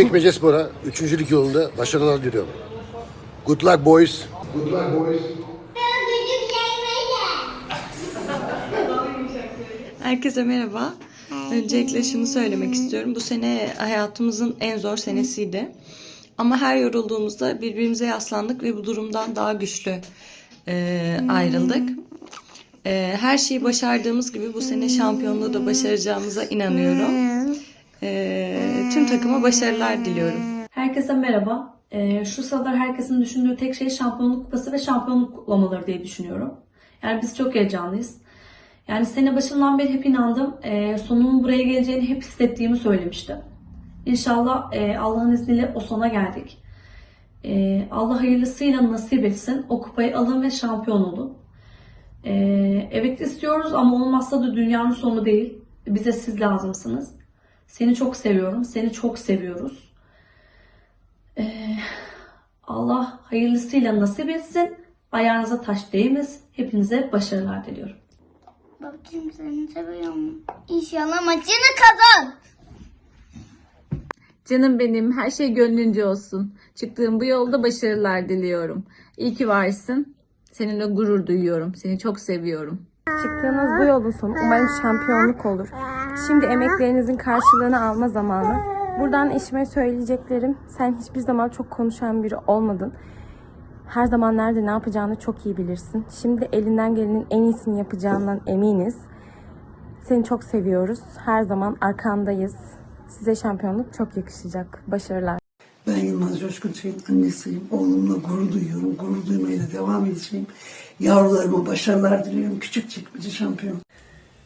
Küçükçekmece Spor'a 3. lig yolunda başarılar diliyorum. Good luck boys. Good luck boys. Herkese merhaba. Öncelikle şunu söylemek istiyorum. Bu sene hayatımızın en zor senesiydi. Ama her yorulduğumuzda birbirimize yaslandık ve bu durumdan daha güçlü e, ayrıldık. E, her şeyi başardığımız gibi bu sene şampiyonluğu da başaracağımıza inanıyorum. E, tüm takıma başarılar diliyorum. Herkese merhaba. Ee, şu sıralar herkesin düşündüğü tek şey şampiyonluk kupası ve şampiyonluk kutlamaları diye düşünüyorum. Yani biz çok heyecanlıyız. Yani sene başından beri hep inandım. Ee, sonunun buraya geleceğini hep hissettiğimi söylemiştim. İnşallah e, Allah'ın izniyle o sona geldik. Ee, Allah hayırlısıyla nasip etsin. O kupayı alın ve şampiyon olun. Ee, evet istiyoruz ama olmazsa da dünyanın sonu değil. Bize siz lazımsınız. Seni çok seviyorum. Seni çok seviyoruz. Ee, Allah hayırlısıyla nasip etsin. Ayağınıza taş değmez. Hepinize başarılar diliyorum. Babacığım seni seviyorum. İnşallah maçını kazan. Canım benim, her şey gönlünce olsun. Çıktığım bu yolda başarılar diliyorum. İyi ki varsın. Seninle gurur duyuyorum. Seni çok seviyorum. Çıktığınız bu yolun sonu umarım şampiyonluk olur. Şimdi emeklerinizin karşılığını alma zamanı. Buradan eşime söyleyeceklerim. Sen hiçbir zaman çok konuşan biri olmadın. Her zaman nerede ne yapacağını çok iyi bilirsin. Şimdi elinden gelenin en iyisini yapacağından eminiz. Seni çok seviyoruz. Her zaman arkandayız. Size şampiyonluk çok yakışacak. Başarılar. Ben Yılmaz Coşkun Çay'ın annesiyim. Oğlumla gurur duyuyorum. Gurur duymaya da devam edeceğim. Yavrularıma başarılar diliyorum. Küçük çekmece şampiyon.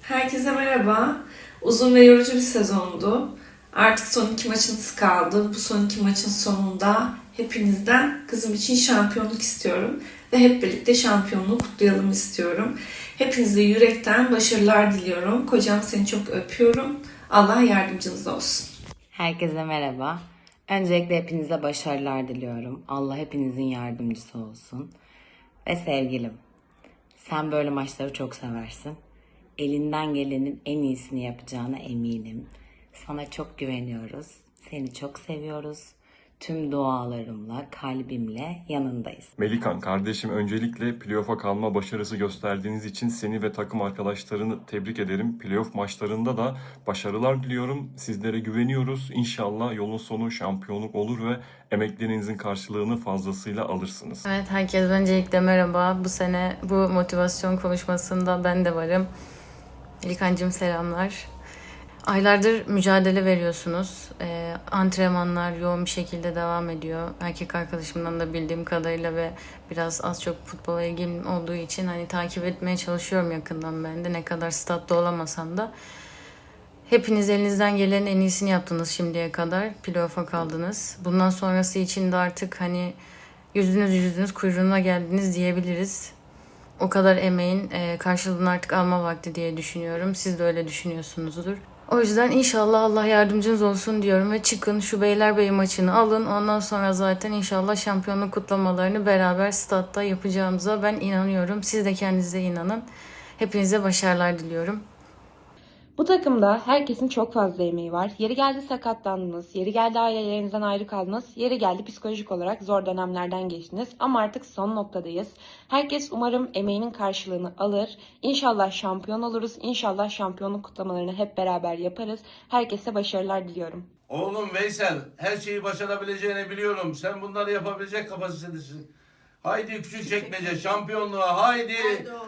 Herkese merhaba. Uzun ve yorucu bir sezondu. Artık son iki maçınız kaldı. Bu son iki maçın sonunda hepinizden kızım için şampiyonluk istiyorum. Ve hep birlikte şampiyonluğu kutlayalım istiyorum. Hepinize yürekten başarılar diliyorum. Kocam seni çok öpüyorum. Allah yardımcınız olsun. Herkese merhaba. Öncelikle hepinize başarılar diliyorum. Allah hepinizin yardımcısı olsun. Ve sevgilim, sen böyle maçları çok seversin. Elinden gelenin en iyisini yapacağına eminim. Sana çok güveniyoruz. Seni çok seviyoruz. Tüm dualarımla, kalbimle yanındayız. Melikan kardeşim öncelikle playoff'a kalma başarısı gösterdiğiniz için seni ve takım arkadaşlarını tebrik ederim. Playoff maçlarında da başarılar diliyorum. Sizlere güveniyoruz. İnşallah yolun sonu şampiyonluk olur ve emeklerinizin karşılığını fazlasıyla alırsınız. Evet, herkese öncelikle merhaba. Bu sene bu motivasyon konuşmasında ben de varım. İlkancığım selamlar. Aylardır mücadele veriyorsunuz. Ee, antrenmanlar yoğun bir şekilde devam ediyor. Erkek arkadaşımdan da bildiğim kadarıyla ve biraz az çok futbola ilgim olduğu için hani takip etmeye çalışıyorum yakından ben de. Ne kadar statta olamasam da. Hepiniz elinizden gelenin en iyisini yaptınız şimdiye kadar. Playoff'a kaldınız. Bundan sonrası için de artık hani yüzünüz yüzünüz kuyruğuna geldiniz diyebiliriz. O kadar emeğin e, karşılığını artık alma vakti diye düşünüyorum. Siz de öyle düşünüyorsunuzdur. O yüzden inşallah Allah yardımcınız olsun diyorum ve çıkın şu Beylerbeyi maçını alın. Ondan sonra zaten inşallah şampiyonluk kutlamalarını beraber statta yapacağımıza ben inanıyorum. Siz de kendinize inanın. Hepinize başarılar diliyorum. Bu takımda herkesin çok fazla emeği var. Yeri geldi sakatlandınız, yeri geldi ailelerinizden ayrı kaldınız, yeri geldi psikolojik olarak zor dönemlerden geçtiniz. Ama artık son noktadayız. Herkes umarım emeğinin karşılığını alır. İnşallah şampiyon oluruz. İnşallah şampiyonluk kutlamalarını hep beraber yaparız. Herkese başarılar diliyorum. Oğlum Veysel, her şeyi başarabileceğini biliyorum. Sen bunları yapabilecek kapasitedesin. Haydi küçük çekmece şampiyonluğa haydi.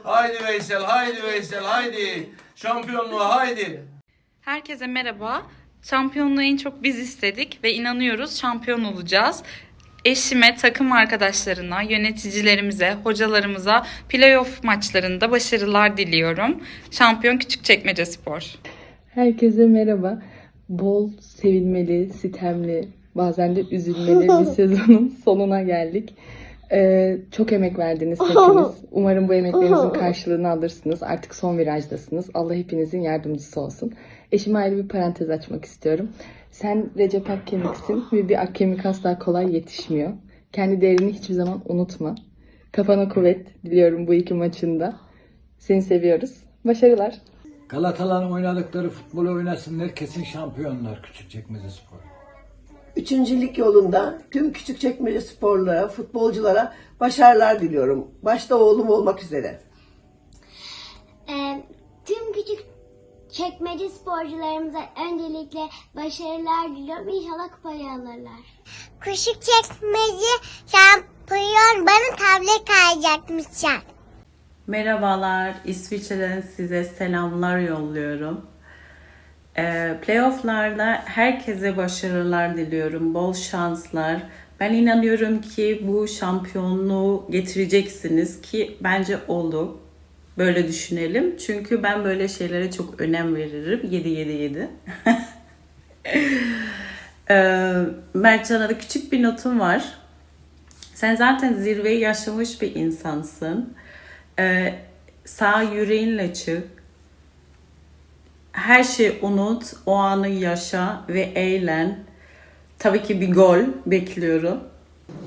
Haydi Veysel, haydi Veysel, haydi. Şampiyonluğa haydi. Herkese merhaba. Şampiyonluğu en çok biz istedik ve inanıyoruz şampiyon olacağız. Eşime, takım arkadaşlarına, yöneticilerimize, hocalarımıza playoff maçlarında başarılar diliyorum. Şampiyon Küçükçekmece Spor. Herkese merhaba. Bol, sevilmeli, sitemli, bazen de üzülmeli bir sezonun sonuna geldik. Ee, çok emek verdiniz hepiniz. Umarım bu emeklerinizin karşılığını alırsınız. Artık son virajdasınız. Allah hepinizin yardımcısı olsun. Eşime ayrı bir parantez açmak istiyorum. Sen Recep Akkemik'sin ve bir Akkemik asla kolay yetişmiyor. Kendi değerini hiçbir zaman unutma. Kafana kuvvet diliyorum bu iki maçında. Seni seviyoruz. Başarılar. Galatasaray oynadıkları futbolu oynasınlar kesin şampiyonlar Küçükçekmece Spor. Üçüncülük yolunda tüm küçükçekmece sporlara, futbolculara başarılar diliyorum. Başta oğlum olmak üzere. Ee, tüm küçük çekmece sporcularımıza öncelikle başarılar diliyorum. İnşallah kupayı alırlar. Küçük çekmece şampiyon bana tablet kayacakmışlar. Merhabalar, İsviçre'den size selamlar yolluyorum. Ee, playofflarda herkese başarılar diliyorum, bol şanslar. Ben inanıyorum ki bu şampiyonluğu getireceksiniz ki bence oldu. Böyle düşünelim. Çünkü ben böyle şeylere çok önem veririm. 7-7-7. ee, Mertcan'a da küçük bir notum var. Sen zaten zirveyi yaşamış bir insansın. Ee, sağ yüreğinle çık. Her şeyi unut, o anı yaşa ve eğlen. Tabii ki bir gol bekliyorum.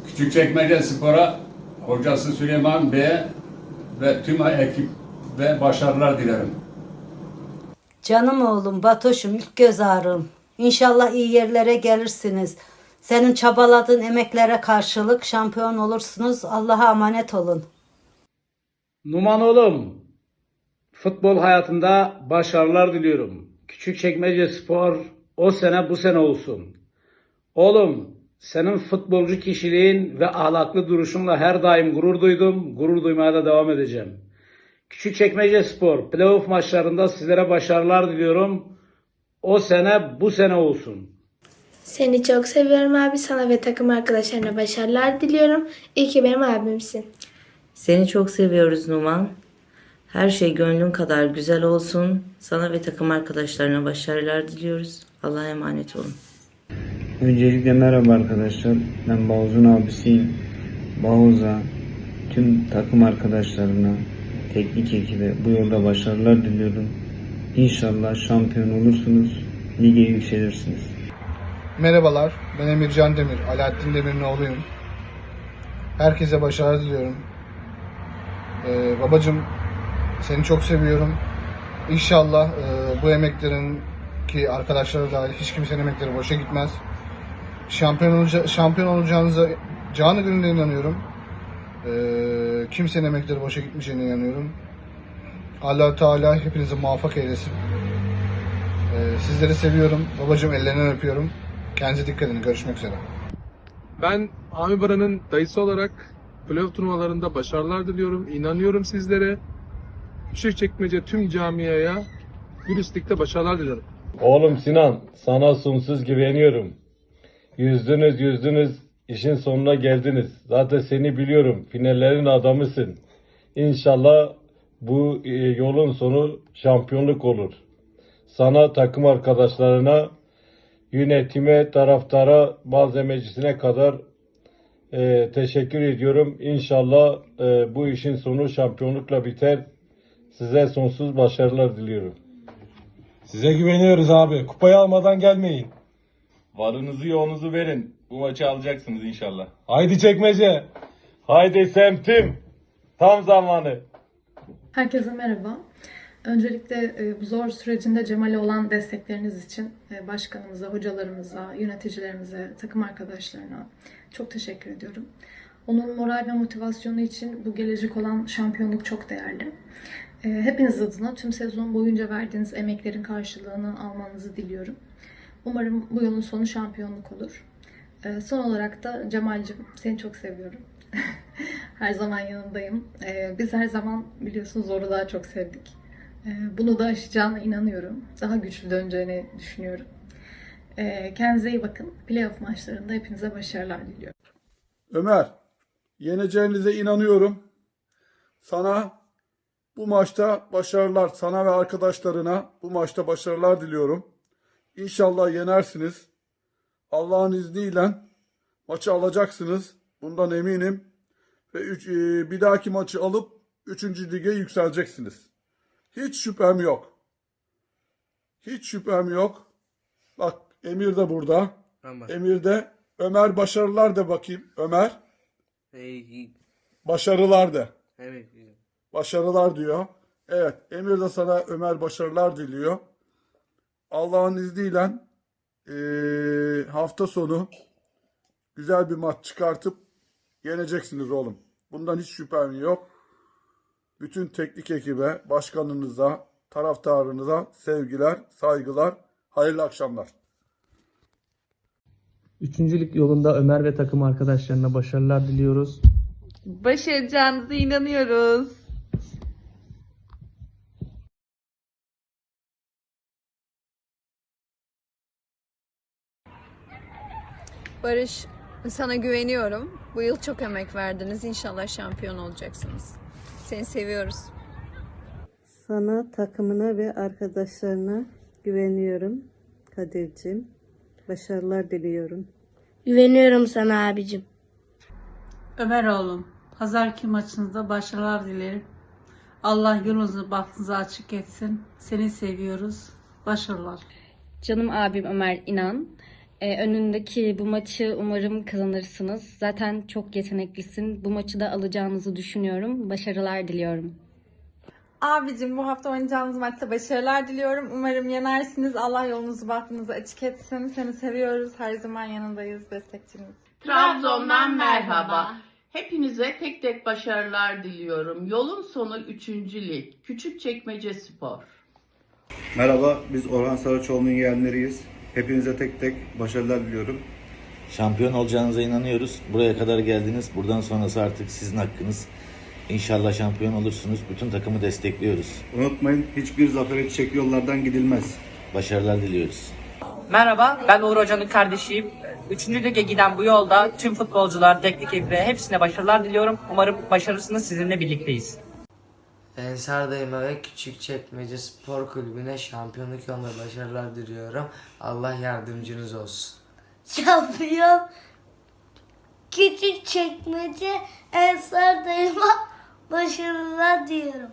Küçükçekmece Spor'a hocası Süleyman Bey'e ve tüm ekip ve başarılar dilerim. Canım oğlum, Batoş'um, ilk göz ağrım. İnşallah iyi yerlere gelirsiniz. Senin çabaladığın emeklere karşılık şampiyon olursunuz. Allah'a emanet olun. Numan oğlum, futbol hayatında başarılar diliyorum. Küçükçekmece Spor o sene bu sene olsun. Oğlum, senin futbolcu kişiliğin ve ahlaklı duruşunla her daim gurur duydum, gurur duymaya da devam edeceğim. Küçükçekmece Spor playoff maçlarında sizlere başarılar diliyorum. O sene bu sene olsun. Seni çok seviyorum abi. Sana ve takım arkadaşlarına başarılar diliyorum. İyi ki benim abimsin. Seni çok seviyoruz Numan. Her şey gönlün kadar güzel olsun. Sana ve takım arkadaşlarına başarılar diliyoruz. Allah'a emanet olun. Öncelikle merhaba arkadaşlar. Ben Bağuz'un abisiyim. Bağuz'a, tüm takım arkadaşlarına, teknik ekibe bu yolda başarılar diliyorum. İnşallah şampiyon olursunuz, lige yükselirsiniz. Merhabalar, ben Emircan Demir, Alaaddin Demir'in oğluyum. Herkese başarı diliyorum. Ee, babacım, seni çok seviyorum. İnşallah e, bu emeklerin ki arkadaşları dahil hiç kimsenin emekleri boşa gitmez. Şampiyon, olaca- şampiyon olacağınıza canı gönülden inanıyorum. Ee, kimsenin emekleri boşa gitmeyeceğine inanıyorum. allah Teala hepinizi muvaffak eylesin. Ee, sizleri seviyorum. Babacım ellerinden öpüyorum. Kendinize dikkat edin. Görüşmek üzere. Ben Ami Baran'ın dayısı olarak playoff turnuvalarında başarılar diliyorum. İnanıyorum sizlere. Küçükçekmece tüm camiaya Gülistik'te başarılar dilerim. Oğlum Sinan, sana sonsuz güveniyorum. Yüzdünüz yüzdünüz, işin sonuna geldiniz. Zaten seni biliyorum, finallerin adamısın. İnşallah bu e, yolun sonu şampiyonluk olur. Sana, takım arkadaşlarına, yönetime, taraftara, malzemecisine kadar e, teşekkür ediyorum. İnşallah e, bu işin sonu şampiyonlukla biter. Size sonsuz başarılar diliyorum. Size güveniyoruz abi. Kupayı almadan gelmeyin. Varınızı yoğunuzu verin. Bu maçı alacaksınız inşallah. Haydi çekmece. Haydi semtim. Tam zamanı. Herkese merhaba. Öncelikle e, bu zor sürecinde Cemal'e olan destekleriniz için e, başkanımıza, hocalarımıza, yöneticilerimize, takım arkadaşlarına çok teşekkür ediyorum. Onun moral ve motivasyonu için bu gelecek olan şampiyonluk çok değerli. E, Hepiniz adına tüm sezon boyunca verdiğiniz emeklerin karşılığını almanızı diliyorum. Umarım bu yolun sonu şampiyonluk olur. E, Son olarak da Cemal'cim seni çok seviyorum. her zaman yanındayım. E, Biz her zaman biliyorsun zoru daha çok sevdik. Bunu da aşacağına inanıyorum. Daha güçlü döneceğini düşünüyorum. Kendinize iyi bakın. Playoff maçlarında hepinize başarılar diliyorum. Ömer, yeneceğinize inanıyorum. Sana bu maçta başarılar, sana ve arkadaşlarına bu maçta başarılar diliyorum. İnşallah yenersiniz. Allah'ın izniyle maçı alacaksınız. Bundan eminim. Ve üç, e, bir dahaki maçı alıp 3. lige yükseleceksiniz. Hiç şüphem yok. Hiç şüphem yok. Bak Emir de burada. Emir de. Ömer başarılar de bakayım. Ömer. Başarılar de. Evet. Başarılar diyor. Evet Emir de sana Ömer başarılar diliyor. Allah'ın izniyle eee, hafta sonu güzel bir maç çıkartıp yeneceksiniz oğlum. Bundan hiç şüphem yok. Bütün teknik ekibe, başkanınıza, taraftarınıza sevgiler, saygılar, hayırlı akşamlar. Üçüncülük yolunda Ömer ve takım arkadaşlarına başarılar diliyoruz. Başaracağınıza inanıyoruz. Barış, sana güveniyorum. Bu yıl çok emek verdiniz. İnşallah şampiyon olacaksınız. Seni seviyoruz. Sana, takımına ve arkadaşlarına güveniyorum Kadir'cim. Başarılar diliyorum. Güveniyorum sana abicim. Ömer oğlum, pazarki maçınızda başarılar dilerim. Allah yolunuzu bahtınızı açık etsin. Seni seviyoruz. Başarılar. Canım abim Ömer İnan. Ee, önündeki bu maçı umarım kazanırsınız. Zaten çok yeteneklisin. Bu maçı da alacağınızı düşünüyorum. Başarılar diliyorum. Abicim bu hafta oynayacağınız maçta başarılar diliyorum. Umarım yenersiniz. Allah yolunuzu bahtınızı açık etsin. Seni seviyoruz. Her zaman yanındayız. Destekçiniz. Trabzon'dan merhaba. Hepinize tek tek başarılar diliyorum. Yolun sonu 3. lig. Küçükçekmece Spor. Merhaba, biz Orhan Saraçoğlu'nun yeğenleriyiz. Hepinize tek tek başarılar diliyorum. Şampiyon olacağınıza inanıyoruz. Buraya kadar geldiniz. Buradan sonrası artık sizin hakkınız. İnşallah şampiyon olursunuz. Bütün takımı destekliyoruz. Unutmayın, hiçbir zafere çiçekli yollardan gidilmez. Başarılar diliyoruz. Merhaba, ben Uğur Hoca'nın kardeşiyim. Üçüncü lige giden bu yolda tüm futbolcular, teknik ekibe hepsine başarılar diliyorum. Umarım başarısını sizinle birlikteyiz. Ensar Dayıma ve Küçükçekmece Spor Kulübü'ne şampiyonluk yolunda başarılar diliyorum. Allah yardımcınız olsun. Şampiyon küçük çekmece Ensar dayıma başarılar diyorum.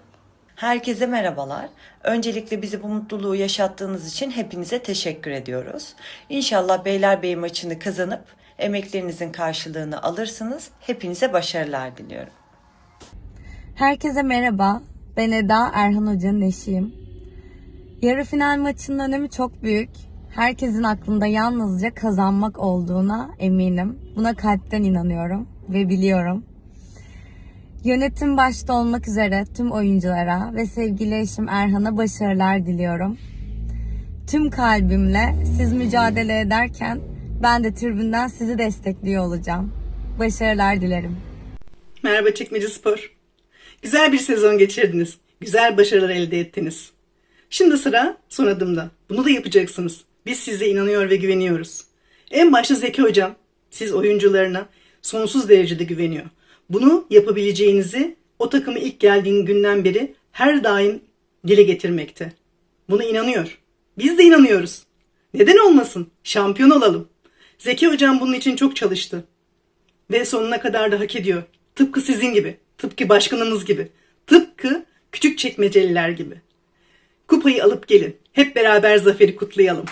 Herkese merhabalar. Öncelikle bizi bu mutluluğu yaşattığınız için hepinize teşekkür ediyoruz. İnşallah Beylerbeyi maçını kazanıp emeklerinizin karşılığını alırsınız. Hepinize başarılar diliyorum. Herkese merhaba. Ben Eda, Erhan Hoca'nın eşiyim. Yarı final maçının önemi çok büyük. Herkesin aklında yalnızca kazanmak olduğuna eminim. Buna kalpten inanıyorum ve biliyorum. Yönetim başta olmak üzere tüm oyunculara ve sevgili eşim Erhan'a başarılar diliyorum. Tüm kalbimle siz mücadele ederken ben de tribünden sizi destekliyor olacağım. Başarılar dilerim. Merhaba Çekmece Spor. Güzel bir sezon geçirdiniz. Güzel başarılar elde ettiniz. Şimdi sıra son adımda. Bunu da yapacaksınız. Biz size inanıyor ve güveniyoruz. En başta Zeki Hocam, siz oyuncularına sonsuz derecede güveniyor. Bunu yapabileceğinizi o takımı ilk geldiğin günden beri her daim dile getirmekte. Buna inanıyor. Biz de inanıyoruz. Neden olmasın? Şampiyon olalım. Zeki Hocam bunun için çok çalıştı. Ve sonuna kadar da hak ediyor. Tıpkı sizin gibi. Tıpkı başkanımız gibi. Tıpkı küçük çekmeceliler gibi. Kupayı alıp gelin. Hep beraber zaferi kutlayalım.